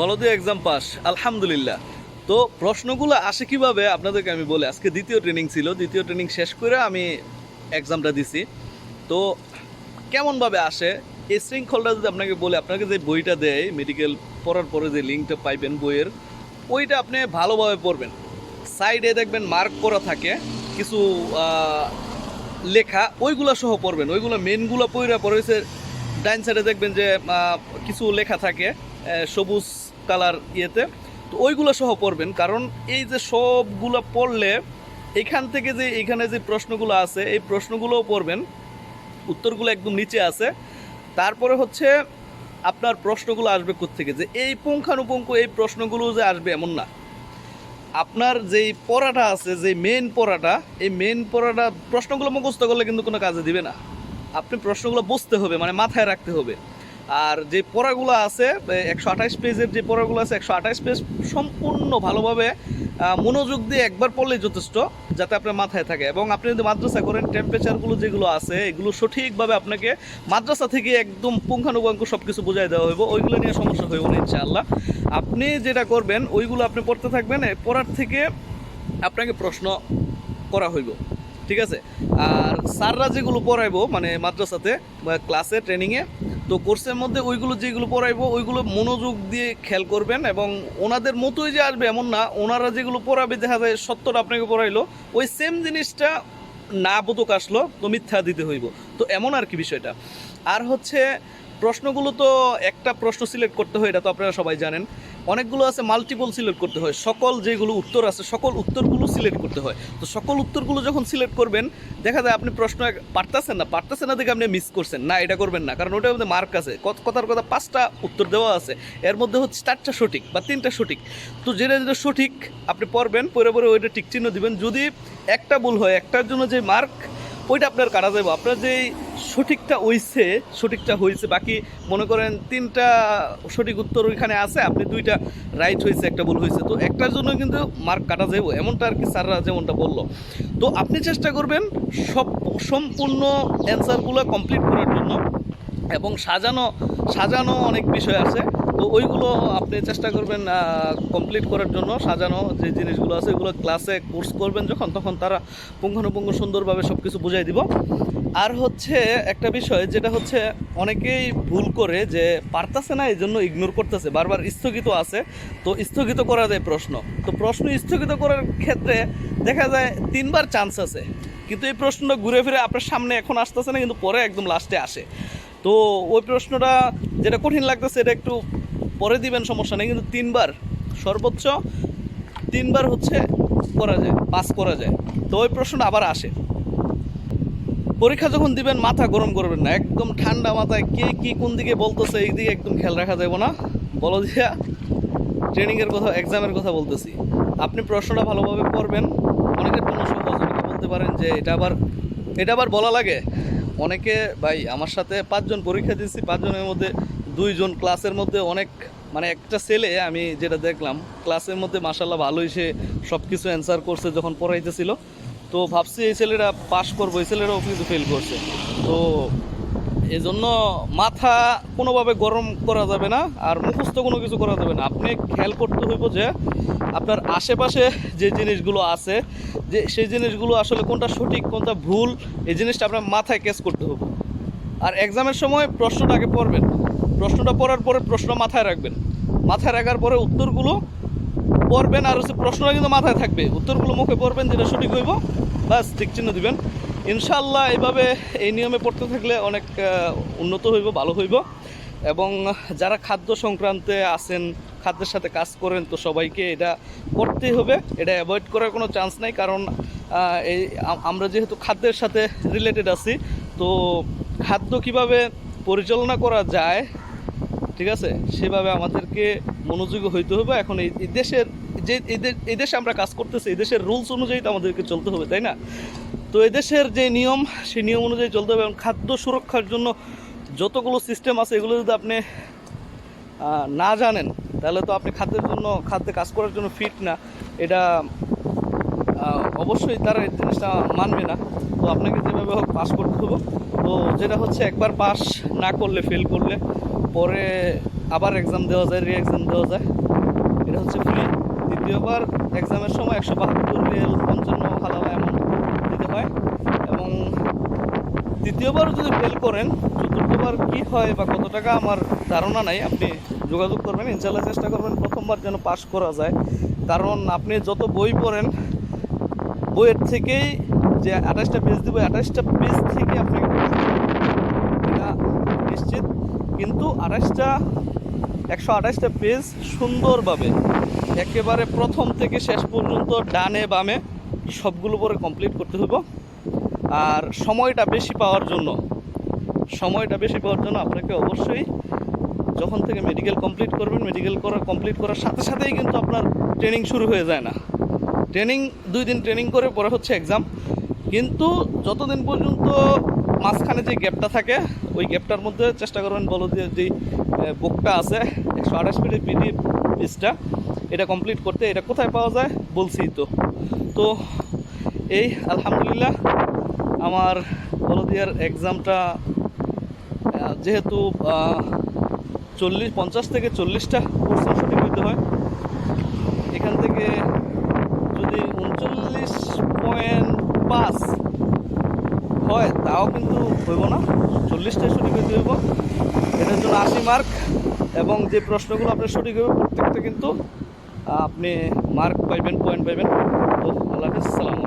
বলদে exam pass আলহামদুলিল্লাহ। তো প্রশ্নগুলো আসে কীভাবে? আপনাদেরকে আমি বলি, আজকে দ্বিতীয় ট্রেনিং ছিল, দ্বিতীয় ট্রেনিং শেষ করে আমি এক্সামটা দিছি। তো কেমনভাবে আসে? এই শৃঙ্খলটা যদি আপনাকে বলে, আপনাকে যে বইটা দেয় মেডিকেল পড়ার পরে যে লিঙ্কটা পাইবেন বইয়ের, ওইটা আপনি ভালোভাবে পড়বেন। সাইডে দেখবেন মার্ক করা থাকে, কিছু লেখা, ওইগুলো সহ পড়বেন। ওইগুলো মেনগুলো পড়া পড়েছে ডাইন সাইডে দেখবেন যে কিছু লেখা থাকে সবুজ কালার ইয়েতে, তো ওইগুলো সহ পড়বেন কারণ এই যে সবগুলো পড়লে এখান থেকে যে এখানে যে প্রশ্নগুলো আছে, এই প্রশ্নগুলোও পড়বেন উত্তরগুলো একদম নিচে আছে। তারপরে হচ্ছে আপনার প্রশ্নগুলো আসবে থেকে যে এই পুঙ্খানুপুঙ্খ এই প্রশ্নগুলো যে আসবে এমন না। আপনার যেই পড়াটা আছে যে মেন পড়াটা, এই মেন পড়াটা প্রশ্নগুলো মুখস্থ করলে কিন্তু কোনো কাজে দিবে না। আপনি প্রশ্নগুলো বুঝতে হবে মানে মাথায় রাখতে হবে। আর যে পড়াগুলো আছে একশো আঠাশ পেজের যে পড়াগুলো আছে, একশো আঠাশ পেজ সম্পূর্ণ ভালোভাবে মনোযোগ দিয়ে একবার পড়লেই যথেষ্ট, যাতে আপনার মাথায় থাকে। এবং আপনি যদি মাদ্রাসা করেন টেম্পারেচারগুলো যেগুলো আছে, এগুলো সঠিকভাবে আপনাকে মাদ্রাসা থেকে একদম পুঙ্খানুপুঙ্খ সব কিছু বোঝাই দেওয়া হইব, ওইগুলো নিয়ে সমস্যা হইব না, ইনশাআল্লাহ। আপনি যেটা করবেন, ওইগুলো আপনি পড়তে থাকবেন পড়ার থেকে আপনাকে প্রশ্ন করা হইব, ঠিক আছে? আর স্যাররা যেগুলো পড়াইবো মানে মাদ্রাসাতে ক্লাসে ট্রেনিংয়ে তো কোর্সের মধ্যে ওইগুলো যেগুলো পড়াইবো, ওইগুলো মনোযোগ দিয়ে খেয়াল করবেন এবং ওনাদের মতোই যে আসবে এমন না, ওনারা যেগুলো পড়াবে, দেখা যায় সত্যটা আপনাকে পড়াইলো, ওই সেম জিনিসটা না বোধক আসলো, তো মিথ্যা দিতে হইব। তো এমন আর কি বিষয়টা। আর হচ্ছে, প্রশ্নগুলো তো একটা প্রশ্ন সিলেক্ট করতে হয়, এটা তো আপনারা সবাই জানেন। অনেকগুলো আছে মাল্টিপল সিলেক্ট করতে হয়। সকল যেগুলো উত্তর আছে, সকল উত্তরগুলো সিলেক্ট করতে হয়। তো সকল উত্তরগুলো যখন সিলেক্ট করবেন, দেখা যায় আপনি প্রশ্ন পারতেছেন না পারতেছেন না দেখে আপনি মিস করছেন। না, এটা করবেন না, কারণ ওটার মধ্যে মার্ক আছে। কথার কথা পাঁচটা উত্তর দেওয়া আছে। এর মধ্যে হচ্ছে চারটা সঠিক বা তিনটা সঠিক। তো যেটা যেটা সঠিক আপনি পড়বেন পরে পরে ওইটা টিক চিহ্ন দিবেন। যদি একটা ভুল হয়, একটার জন্য যে মার্ক ওইটা আপনার কাটা যাব আপনার যে সঠিকটা হইছে, সঠিকটা হয়েছে বাকি মনে করেন তিনটা সঠিক উত্তর ওইখানে আছে, আপনি দুইটা রাইট হয়েছে একটা ভুল হয়েছে তো একটার জন্য কিন্তু মার্ক কাটা যাব এমনটা আর কি স্যাররা যেমনটা বলল। তো আপনি চেষ্টা করবেন সব সম্পূর্ণ অ্যান্সারগুলো কমপ্লিট করার জন্য এবং সাজানো সাজানো অনেক বিষয় আছে। তো ওইগুলো আপনি চেষ্টা করবেন কমপ্লিট করার জন্য সাজানো যে জিনিসগুলো আছে, ওগুলো ক্লাসে কোর্স করবেন যখন, তখন তারা পুঙ্খানুপুঙ্খ সুন্দরভাবে সব কিছু বুঝাই দিব। আর হচ্ছে একটা বিষয়, যেটা হচ্ছে অনেকেই ভুল করে যে পারতাছে না এই জন্য ইগনোর করতেছে, বারবার স্থগিত আছে। তো স্থগিত করা যায় প্রশ্ন। তো প্রশ্ন স্থগিত করার ক্ষেত্রে দেখা যায় তিনবার চান্স আছে। কিন্তু এই প্রশ্নটা ঘুরে ফিরে আপনার সামনে এখন আসতেছে না, কিন্তু পরে একদম লাস্টে আসে। তো ওই প্রশ্নটা যেটা কঠিন লাগতেছে, এটা একটু পরে দিবেন, সমস্যা নেই, কিন্তু তিনবার সর্বোচ্চ তিনবার হচ্ছে করা যায়, পাস করা যায়। তো ওই প্রশ্নটা আবার আসে। পরীক্ষা যখন দিবেন, মাথা গরম করবেন না, একদম ঠান্ডা মাথায় কে কি কোন দিকে বলতেছে, এই দিকে একদম খেয়াল রাখা যাবে না। বলো দিয়া, ট্রেনিংয়ের কথা, এক্সামের কথা বলতেছি। আপনি প্রশ্নটা ভালোভাবে করবেন অনেকের জন্য সহজ বলতে পারেন যে এটা আবার এটা আবার বলা লাগে। অনেকে ভাই, আমার সাথে পাঁচজন পরীক্ষা দিয়েছি, পাঁচজনের মধ্যে দুইজন ক্লাসের মধ্যে অনেক মানে একটা ছেলে আমি যেটা দেখলাম ক্লাসের মধ্যে মাসাল্লাহ ভালোই সে সব কিছু অ্যান্সার করছে যখন পড়াইতেছিল। তো ভাবছি এই ছেলেরা পাশ করব, এই ছেলেরাও কিন্তু ফেল করছে। তো এই জন্য মাথা কোনোভাবে গরম করা যাবে না আর মুখস্থ কোনো কিছু করা যাবে না। আপনি খেয়াল করতে হইব যে আপনার আশেপাশে যে জিনিসগুলো আছে, যে সেই জিনিসগুলো আসলে কোনটা সঠিক, কোনটা ভুল, এই জিনিসটা আপনার মাথায় ক্যাচ করতে হবে আর এক্সামের সময় প্রশ্নটা আগে পড়বেন। প্রশ্নটা পড়ার পরে প্রশ্ন মাথায় রাখবেন। মাথায় রাখার পরে উত্তরগুলো পড়বেন আর হচ্ছে প্রশ্নটা কিন্তু মাথায় থাকবে। উত্তরগুলো মুখে পড়বেন যেটা সঠিক হইব। বাস ঠিক চিহ্ন দিবেন। ইনশাল্লাহ এইভাবে এই নিয়মে পড়তে থাকলে অনেক উন্নত হইব, ভালো হইব। এবং যারা খাদ্য সংক্রান্তে আছেন, খাদ্যের সাথে কাজ করেন, তো সবাইকে এটা করতেই হবে। এটা অ্যাভয়েড করার কোনো চান্স নাই, কারণ এই আমরা যেহেতু খাদ্যের সাথে রিলেটেড আছি, তো খাদ্য কীভাবে পরিচালনা করা যায়, ঠিক আছে, সেভাবে আমাদেরকে মনোযোগী হইতে হবে। এখন এই দেশের যে, এই দেশে আমরা কাজ করতেছি, এই দেশের রুলস অনুযায়ী তো আমাদেরকে চলতে হবে, তাই না? তো এই দেশের যে নিয়ম, সেই নিয়ম অনুযায়ী চলতে হবে এবং খাদ্য সুরক্ষার জন্য যতগুলো সিস্টেম আছে, এগুলো যদি আপনি না জানেন, তাহলে তো আপনি খাদ্যের জন্য, খাদ্যে কাজ করার জন্য ফিট না। এটা অবশ্যই তারা এই জিনিসটা মানবে না। তো আপনাকে যেভাবে হোক পাস করতে হবে। তো যেটা হচ্ছে, একবার পাস না করলে ফেল করলে, পরে আবার এক্সাম দেওয়া যায় রি এক্সাম দেওয়া যায়। এটা হচ্ছে ফ্রি দ্বিতীয়বার এক্সামের সময় একশো বাহাত্তর রিয়েল পঞ্চান্ন দিতে হয় এবং দ্বিতীয়বার যদি ফেল করেন, চতুর্থবার কি হয় বা কত টাকা আমার ধারণা নাই, আপনি যোগাযোগ করবেন ইনশাল্লাহ চেষ্টা করবেন প্রথমবার যেন পাশ করা যায়। কারণ আপনি যত বই পড়েন, বইয়ের থেকেই যে আঠাশটা পেজ দিব, আঠাশটা পেজ থেকে আপনি এটা নিশ্চিত। কিন্তু আঠাশটা, একশো আঠাশটা পেজ সুন্দরভাবে, একেবারে প্রথম থেকে শেষ পর্যন্ত ডানে বামে সবগুলো পরে কমপ্লিট করতে হইব। আর সময়টা বেশি পাওয়ার জন্য, সময়টা বেশি পাওয়ার জন্য আপনাকে অবশ্যই যখন থেকে মেডিকেল কমপ্লিট করবেন মেডিকেল করা কমপ্লিট করার সাথে সাথেই কিন্তু আপনার ট্রেনিং শুরু হয়ে যায় না। ট্রেনিং দুই দিন ট্রেনিং করে পরে হচ্ছে এক্সাম কিন্তু যতদিন পর্যন্ত মাঝখানে যে গ্যাপটা থাকে, ওই গ্যাপটার মধ্যে চেষ্টা করবেন বলো যে যে বুকটা আছে। একশো আঠাশ মিনিট পিডিএফ পেজটা এটা কমপ্লিট করতে এটা কোথায় পাওয়া যায় বলছি তো। তো এই আলহামদুলিল্লাহ আমার বলদিয়ার এক্সামটা যেহেতু চল্লিশ, পঞ্চাশ থেকে চল্লিশটা কোর্সের সঠিক হইতে হয়। এখান থেকে যদি উনচল্লিশ পয়েন্ট পাঁচ হয়, তাও কিন্তু হইব না। চল্লিশটাই সঠিক হইতে হইব। এটার জন্য আশি মার্ক এবং যে প্রশ্নগুলো আপনার সঠিক হবে, প্রত্যেকটা কিন্তু আপনি মার্ক পাইবেন পয়েন্ট পাইবেন। তো, আল্লাহ সালাম।